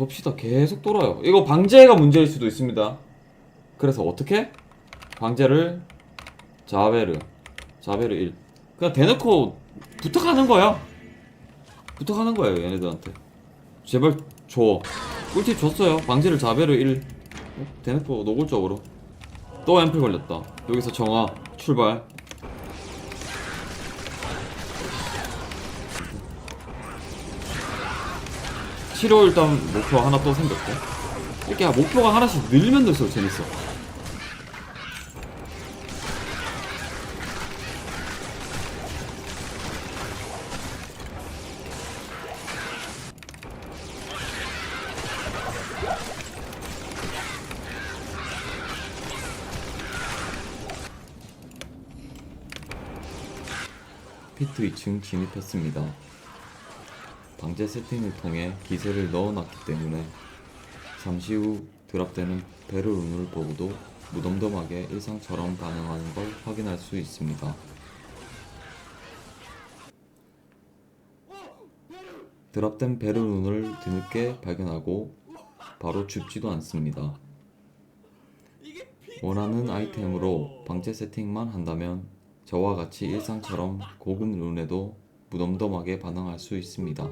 돕시다. 계속 돌아요. 이거 방제가 문제일 수도 있습니다. 그래서 어떻게? 방제를 자베르 자베르 1 그냥 대놓고 부탁하는 거야. 부탁하는 거예요 얘네들한테. 제발 줘. 꿀팁 줬어요. 방제를 자베르 1 어? 대놓고 노골적으로. 또 앰플 걸렸다. 여기서 정화. 출발 치료 일단 목표 하나 또 생겼고 이렇게 목표가 하나씩 늘면 늘수록 재밌어 피트 2층 진입했습니다. 방제 세팅을 통해 기세를 넣어놨기 때문에 잠시 후 드랍되는 베르룬을 보고도 무덤덤하게 일상처럼 반응하는 걸 확인할 수 있습니다. 드랍된 베르룬을 뒤늦게 발견하고 바로 죽지도 않습니다. 원하는 아이템으로 방제 세팅만 한다면 저와 같이 일상처럼 고급 룬에도 무덤덤하게 반응할 수 있습니다.